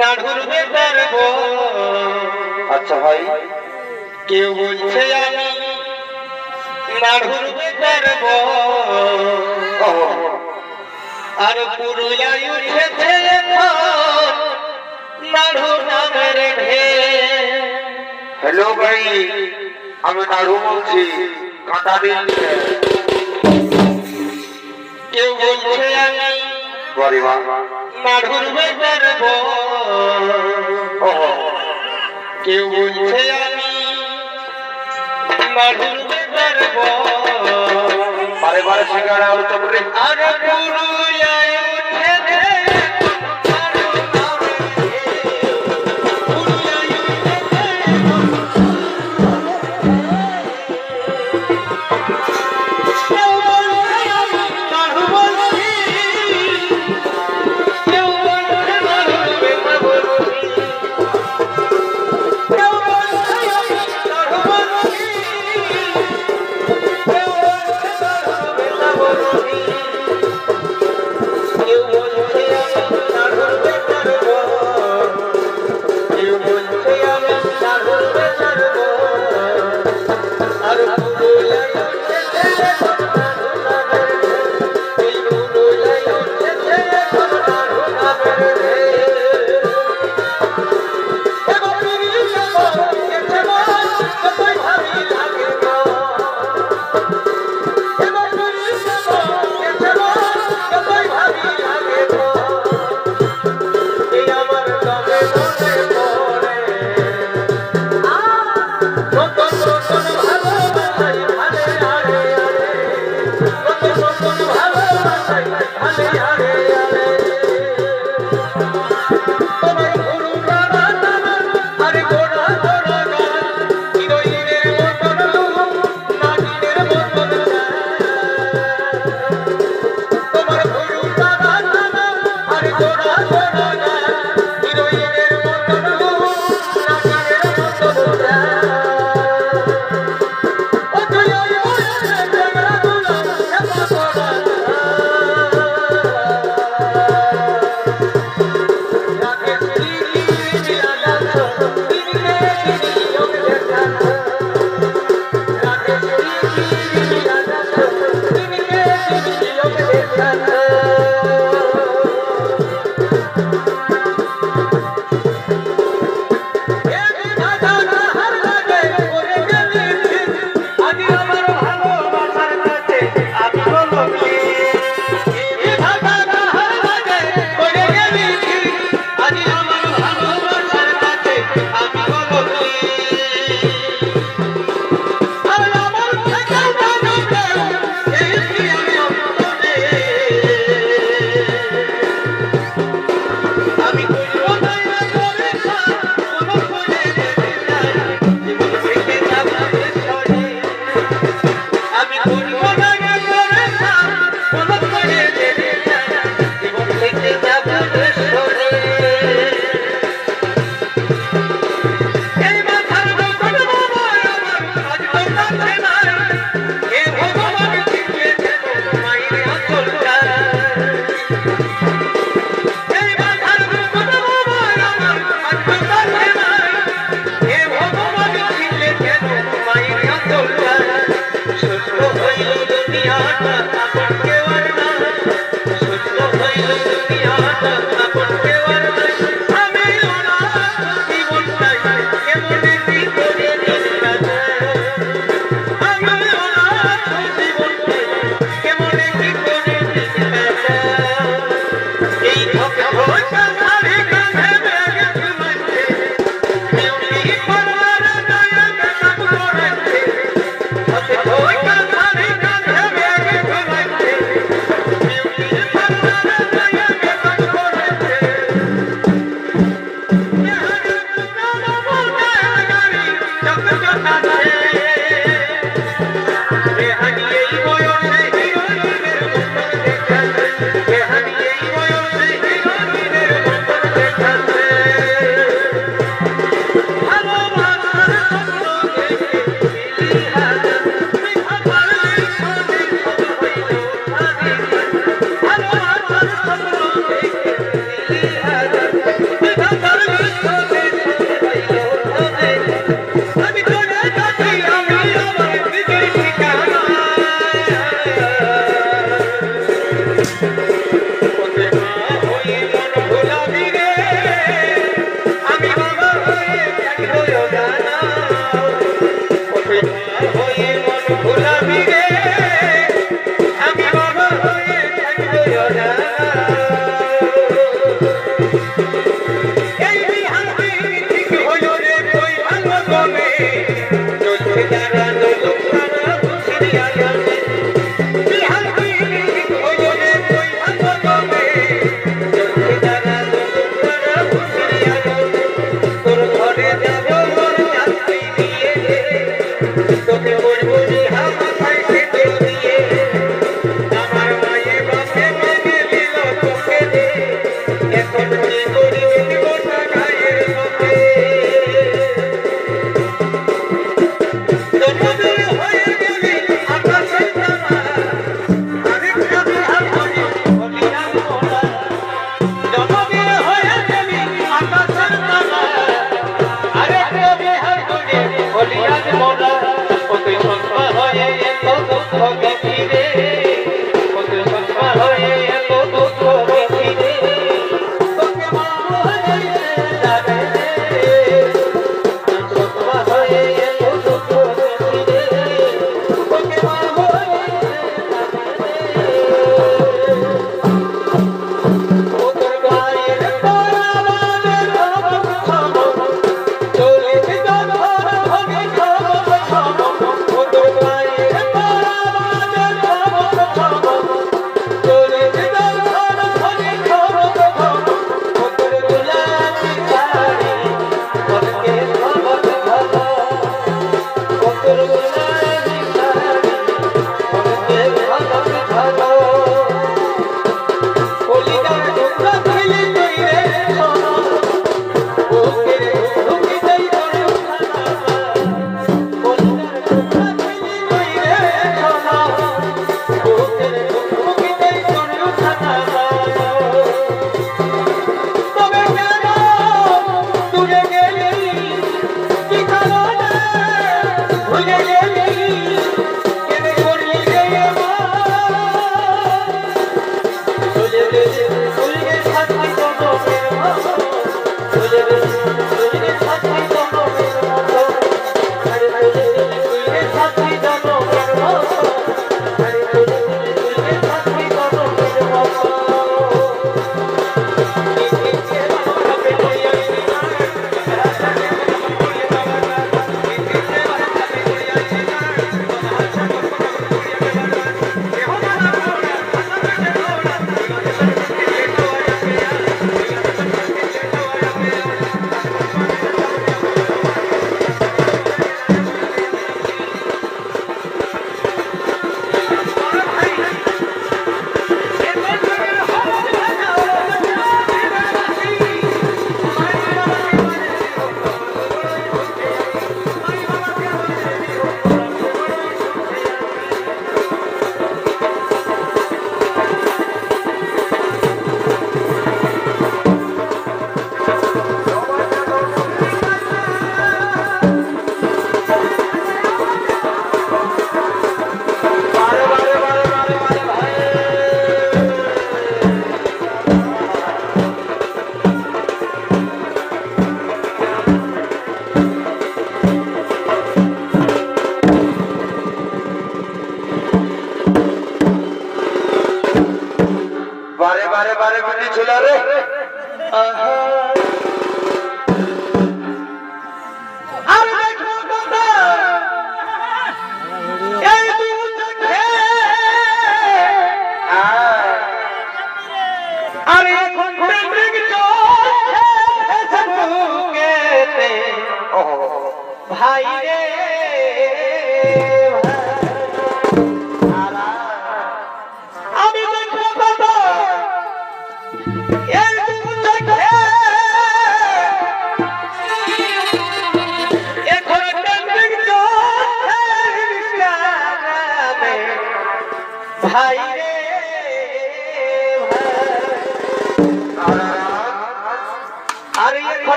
নাড়ুর বেতার গো। আচ্ছা ভাই। কেউ বলছে আমি নাড়ুর বেতার গো। আর পুরুলিয়ায় উঠেছে নাড়ু নামের ঢে হ্যালো ভাই। আমি নাড়ু বলছি কাঁটা দিন কেউ বলছে আমি গরিবা পাড়ুর বেরব কেউ বলছে আমি পাড়ুর বেরব বারে বারে সিঙ্গারা আর পুরুলিয়া Hallelujah.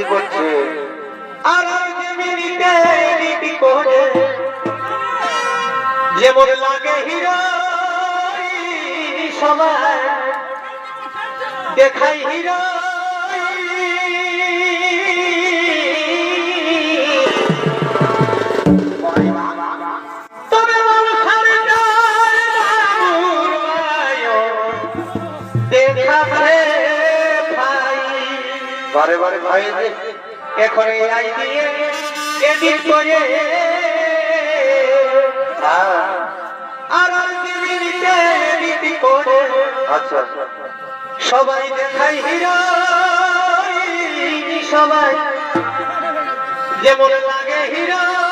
করে আর মিনিটে এডিট করে যেমন লাগে হিরো? সবাই দেখাই হিরো। বারে বারে ভাই। এখন এই আই দিয়ে এডিট করে আর মিনিটে এডিট করে আচ্ছা আচ্ছা। সবাই দেখাই হিরো। সবাই যেমন লাগে হিরো।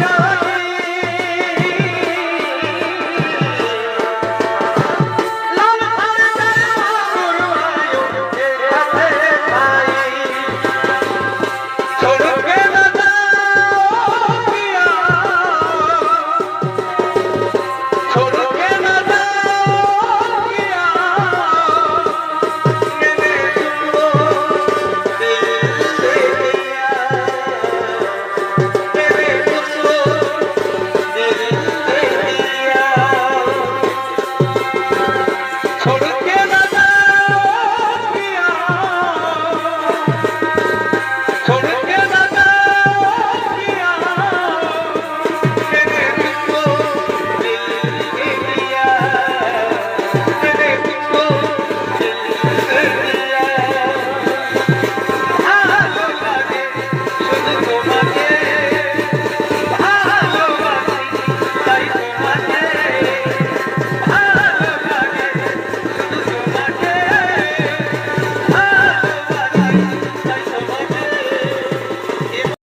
Yeah.